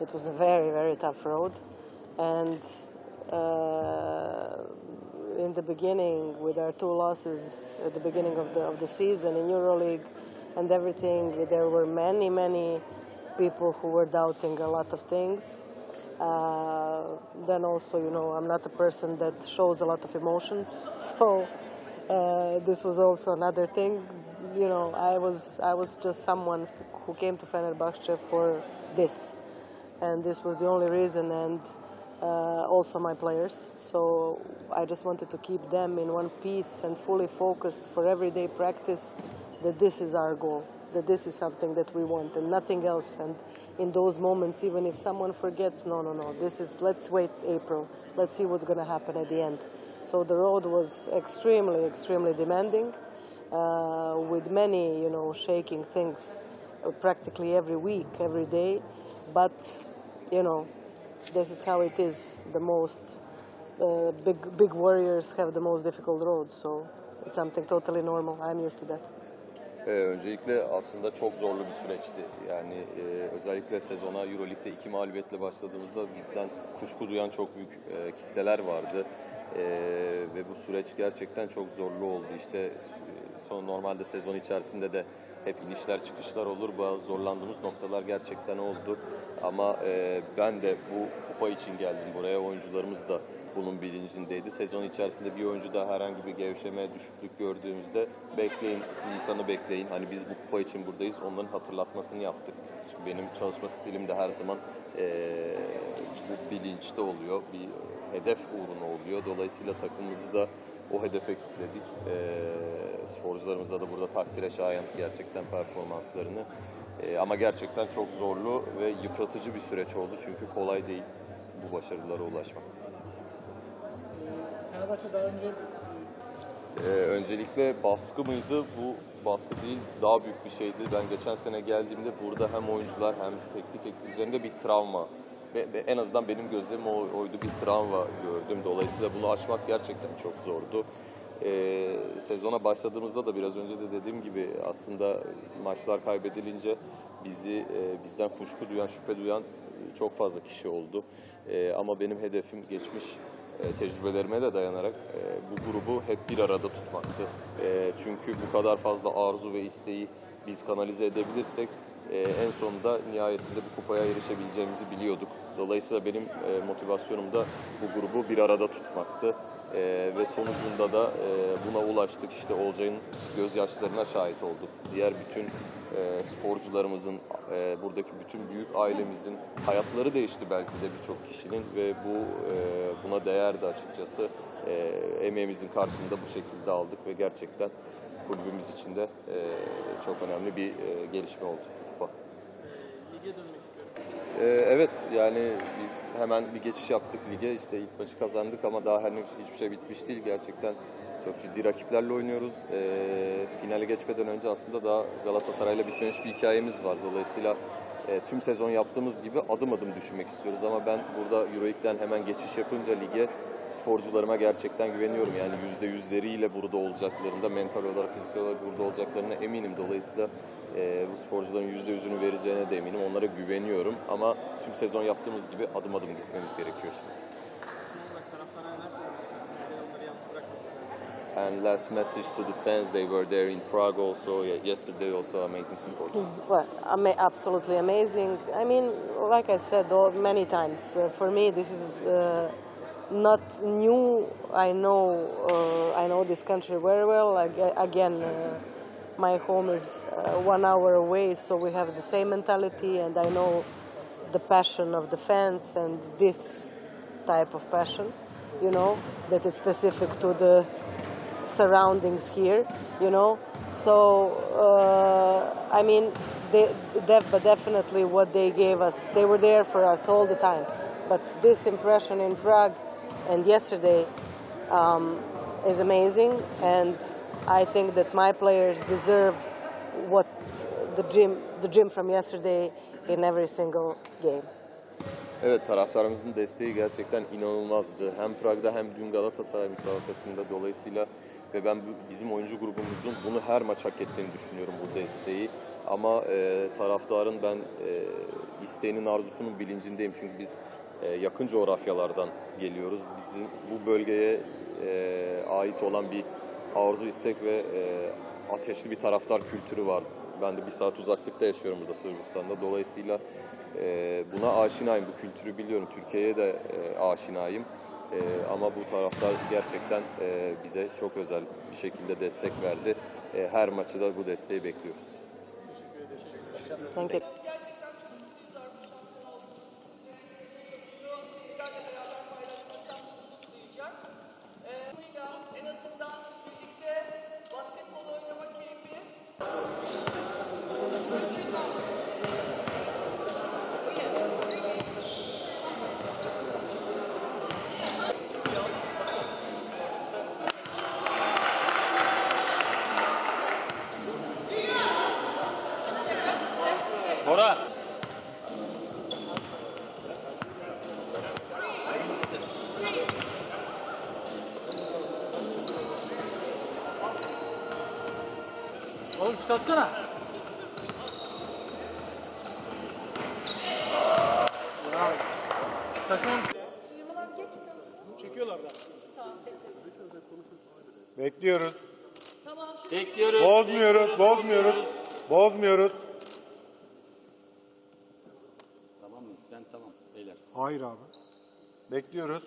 It was a very, very tough road. And uh, in the beginning, with our two losses at the beginning of the, of the season in EuroLeague and everything, there were many, many people who were doubting a lot of things. Uh, then also, you know, I'm not a person that shows a lot of emotions, so uh, this was also another thing. You know, I was I was just someone who came to Fenerbahce for this, and this was the only reason, and uh, also my players. So I just wanted to keep them in one piece and fully focused for everyday practice. That this is our goal. That this is something that we want and nothing else. And in those moments, even if someone forgets, no, no, no, this is, let's wait April. Let's see what's going to happen at the end. So the road was extremely, extremely demanding uh, with many, you know, shaking things uh, practically every week, every day. But, you know, this is how it is. The most uh, big, big warriors have the most difficult road. So it's something totally normal. I'm used to that. Ee, öncelikle aslında çok zorlu bir süreçti. Yani e, özellikle sezona Euroleague'de iki mağlubiyetle başladığımızda bizden kuşku duyan çok büyük e, kitleler vardı. E, ve bu süreç gerçekten çok zorlu oldu. İşte e, son normalde sezon içerisinde de hep inişler çıkışlar olur. Bazı zorlandığımız noktalar gerçekten oldu. Ama e, ben de bu kupa için geldim buraya. Oyuncularımız da bunun bilincindeydi. Sezon içerisinde bir oyuncuda herhangi bir gevşeme, düşüklük gördüğümüzde bekleyin, Nisan'ı bekleyin. Hani biz bu kupa için buradayız. Onların hatırlatmasını yaptık. Çünkü benim çalışma stilim de her zaman eee, bu bilinçte oluyor. Bir hedef uğruna oluyor. Dolayısıyla takımımızı da o hedefe kilitledik. Eee sporcularımızla da burada takdire şayan gerçekten performanslarını. Eee, ama gerçekten çok zorlu ve yıpratıcı bir süreç oldu. Çünkü kolay değil bu başarılara ulaşmak. Fenerbahçe daha önce Ee, öncelikle baskı mıydı? Bu baskı değil, daha büyük bir şeydi. Ben geçen sene geldiğimde burada hem oyuncular hem teknik ekip üzerinde bir travma ve, ve en azından benim gözlemim o- oydu bir travma gördüm. Dolayısıyla bunu aşmak gerçekten çok zordu. Ee, sezona başladığımızda da biraz önce de dediğim gibi aslında maçlar kaybedilince bizi e, bizden kuşku duyan, şüphe duyan çok fazla kişi oldu. Ee, ama benim hedefim geçmiş e, tecrübelerime de dayanarak e, bu grubu hep bir arada tutmaktı. E, çünkü bu kadar fazla arzu ve isteği biz kanalize edebilirsek e, en sonunda nihayetinde bu kupaya erişebileceğimizi biliyorduk. Dolayısıyla benim e, motivasyonum da bu grubu bir arada tutmaktı. E, ve sonucunda da e, buna ulaştık. İşte Olcay'ın gözyaşlarına şahit olduk. Diğer bütün e, sporcularımızın, e, buradaki bütün büyük ailemizin hayatları değişti belki de birçok kişinin ve bu e, buna değerdi açıkçası. E, emeğimizin karşılığında bu şekilde aldık ve gerçekten kulübümüz için de e, çok önemli bir e, gelişme oldu. Lige dönmek istiyorum. Ee, evet yani biz hemen bir geçiş yaptık lige. İşte ilk maçı kazandık ama daha henüz hiçbir şey bitmiş değil. Gerçekten çok ciddi rakiplerle oynuyoruz. Ee, finale geçmeden önce aslında daha Galatasaray'la bitmemiş bir hikayemiz var. Dolayısıyla e, tüm sezon yaptığımız gibi adım adım düşünmek istiyoruz. Ama ben burada Euroleague'den hemen geçiş yapınca lige sporcularıma gerçekten güveniyorum. Yani yüzde yüzleriyle burada olacaklarında, mental olarak, fiziksel olarak burada olacaklarına eminim. Dolayısıyla e, bu sporcuların yüzde yüzünü vereceğine de eminim. Onlara güveniyorum. Ama tüm sezon yaptığımız gibi adım adım gitmemiz gerekiyor şimdi. And last message to the fans, they were there in Prague also. Yeah, yesterday also amazing support. Well, ama- absolutely amazing. I mean, like I said all, many times, uh, for me this is uh, not new. I know, uh, I know this country very well. Ag- Again, uh, my home is uh, one hour away, so we have the same mentality, and I know the passion of the fans and this type of passion. You know that it's specific to the surroundings here, you know. So uh, I mean, they, but definitely what they gave us, they were there for us all the time. But this impression in Prague and yesterday um, is amazing, and I think that my players deserve what the gym, the gym from yesterday in every single game. Evet taraftarımızın desteği gerçekten inanılmazdı. Hem Prag'da hem dün Galatasaray müsabakasında dolayısıyla ve ben bizim oyuncu grubumuzun bunu her maç hak ettiğini düşünüyorum bu desteği. Ama e, taraftarın ben e, isteğinin arzusunun bilincindeyim. Çünkü biz e, yakın coğrafyalardan geliyoruz. Bizim bu bölgeye e, ait olan bir arzu, istek ve e, ateşli bir taraftar kültürü var. Ben de bir saat uzaklıkta yaşıyorum burada Sırbistan'da. Dolayısıyla e, buna aşinayım, bu kültürü biliyorum. Türkiye'ye de e, aşinayım. E, ama bu taraftar gerçekten e, bize çok özel bir şekilde destek verdi. E, her maçı da bu desteği bekliyoruz. Thank you. Atsana. Bravo. Takım Süleyman abi geçmiyor musun? çekiyorlar da. Tamam. Bekliyoruz. Tamam Bekliyoruz. Bozmuyoruz, bozmuyoruz. Bozmuyoruz. Tamam mıyız? Ben tamam beyler. Hayır abi. Bekliyoruz.